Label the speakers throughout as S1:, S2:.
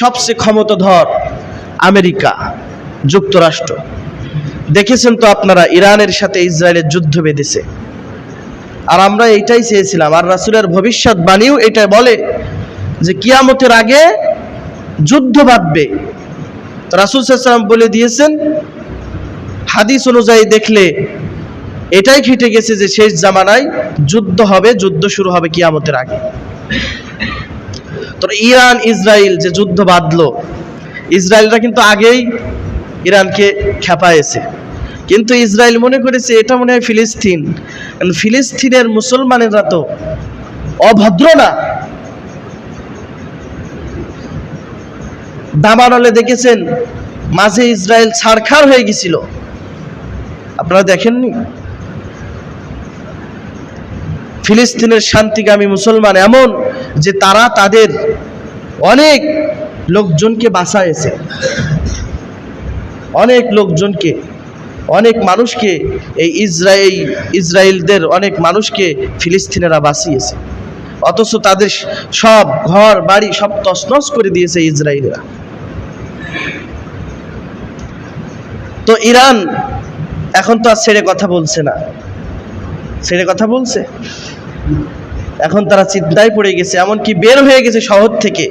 S1: সবচেয়ে ক্ষমতাধর আমেরিকা, যুক্তরাষ্ট্র। দেখেছেন তো আপনারা, ইরানের সাথে ইসরায়েলের যুদ্ধ বেঁধেছে। আর আমরা এইটাই চেয়েছিলাম, আর রাসুলের ভবিষ্যৎবাণীও এটা বলে যে কিয়ামতের আগে যুদ্ধ বাঁধবে। রাসুল সাল্লাম বলে দিয়েছেন, হাদিস অনুযায়ী দেখলে এটাই খেটে গেছে যে শেষ জামানায় যুদ্ধ হবে, যুদ্ধ শুরু হবে কিয়ামতের আগে। তো ইরান, ইসরায়েল যে যুদ্ধ বাঁধলো, ইসরায়েলরা কিন্তু আগেই ইরানকে খেপায়েছে। কিন্তু ইসরায়েল মনে করেছে, এটা মনে হয় ফিলিস্তিন। ফিলিস্তিনের মুসলমানেরা তো অভদ্র না। দামানলে দেখেছেন, মাঝে ইসরায়েল ছাড়খাড় হয়ে গেছিল। আপনারা দেখেননি? ফিলিস্তিনের শান্তিকামী মুসলমান এমন যে তারা তাদের অনেক লোকজনকে বাঁচায়েছে। অনেক লোকজনকে, অনেক মানুষকে এই ইসরায়েল ইসরায়েলদের অনেক মানুষকে ফিলিস্তিনেরা বাঁচিয়েছে। অথচ তাদের সব ঘর, বাড়ি সব তছনছ করে দিয়েছে ইসরায়েলরা। তো ইরান এখন তো আর ছেড়ে কথা বলছে না। ছেড়ে কথা বলছে? এখন তারা চিন্তায় পড়ে গেছে, এমনকি বের হয়ে গেছে শহর থেকে।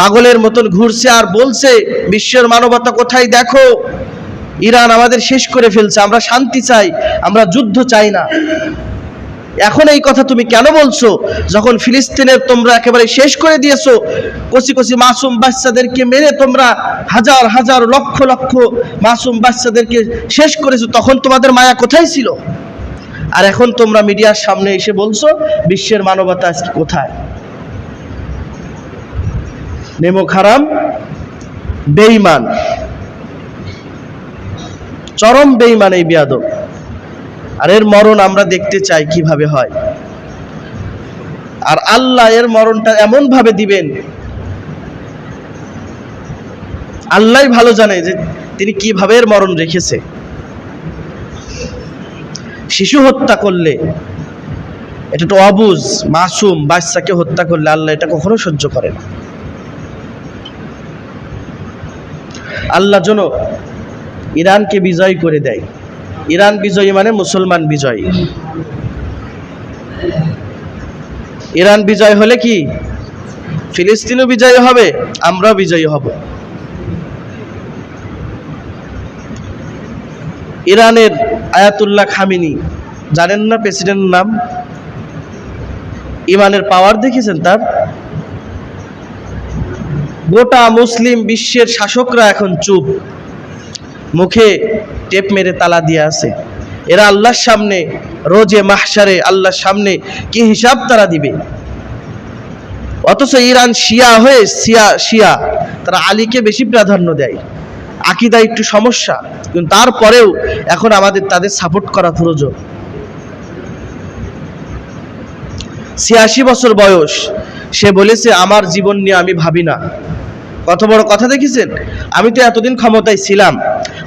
S1: পাগলের মতন ঘুরছে আর বলছে, বিশ্বের মানবতা কোথায় দেখো? ইরান আমাদের শেষ করে ফেলছে, আমরা শান্তি চাই, আমরা যুদ্ধ চাই না। এখন এই কথা তুমি কেন বলছো? যখন ফিলিস্তিনের তোমরা একেবারে শেষ করে দিয়েছ, কচি কচি মাসুম বাচ্চাদেরকে মেরে তোমরা হাজার হাজার লক্ষ লক্ষ মাসুম বাচ্চাদেরকে শেষ করেছ, তখন তোমাদের মায়া কোথায় ছিল? আর এখন তোমরা মিডিয়ার সামনে এসে বলছো, বিশ্বের মানবতা আজকে কোথায়? নেমো খারাম বেইমান চরম বেইমান এই বিয়াদব। আর এর মরণ আমরা দেখতে চাই কীভাবে হয়। আর আল্লাহ এর মরণটা এমন ভাবে দিবেন আল্লাহ ভালো জানে যে তিনি কীভাবে এর মরণ রেখেছে। শিশু হত্যা করলে, এটা তো অবুজ, মাসুম, বাচ্চাকে হত্যা করলে আল্লাহ এটা কখনো সহ্য করে না। আল্লাহ যেন ইরানকে বিজয় করে দেয়। ইরান বিজয়ী মানে মুসলমান বিজয়ী। ইরান বিজয় হলে কি? ফিলিস্তিনও বিজয়ী হবে, আমরাও বিজয়ী হব। ইরানের আয়াতুল্লাহ খামিনি। জানেন না প্রেসিডেন্টের নাম? ইমানের পাওয়ার দেখেছেন তার? গোটা মুসলিম বিশ্বের শাসকরা এখন চুপ। মুখে টেপ মেরে তালা দিয়ে আছে। এরা আল্লাহর সামনে, রোজে মাহসারে আল্লাহর সামনে কি হিসাব তারা দিবে? অথচ ইরান শিয়া হয়ে শিয়া শিয়া, তারা আলীকে বেশি প্রাধান্য দেয়। আকিদা একটু সমস্যা, কিন্তু তারপরেও এখন আমাদের তাদের সাপোর্ট করা প্রয়োজন। ছিয়াশি বছর বয়স, সে বলেছে, আমার জীবন নিয়ে আমি ভাবি না। কত বড় কথা দেখেছেন? আমি তো এতদিন ক্ষমতায় ছিলাম।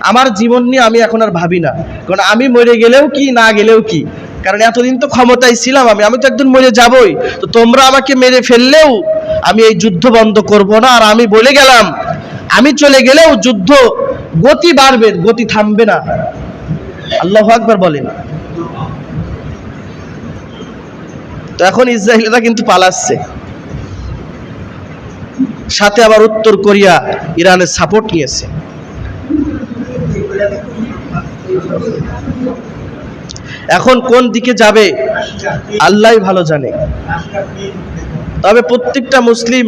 S1: আমার জীবন নিয়ে আমি এখন আর ভাবি না। কারণ আমি মরে গেলেও কি, না গেলেও কি? কারণ এতদিন তো ক্ষমতায় ছিলাম আমি আমি তো একদিন মরে যাবই। তো তোমরা আমাকে মেরে ফেললেও আমি এই যুদ্ধ বন্ধ করব না। আর আমি বলে গেলাম আমি চলে গেলেও যুদ্ধ গতি বাড়বে, গতি থামবে না। আল্লাহ আকবার বলেন। তো এখন ইসরায়েলরা কিন্তু পালাচ্ছে। সাথে আবার উত্তর কোরিয়া ইরানের সাপোর্ট নিয়েছে। এখন কোন দিকে যাবে আল্লাহ ভালো জানে। তবে প্রত্যেকটা মুসলিম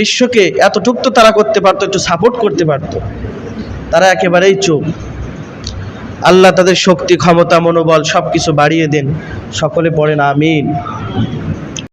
S1: বিশ্বকে এতটুক তো তারা করতে পারতো, একটু সাপোর্ট করতে পারতো। তারা একেবারেই চোখ আল্লাহ তাদের শক্তি, ক্ষমতা, মনোবল সব কিছু বাড়িয়ে দেন। সকলে পড়েন, আমিন।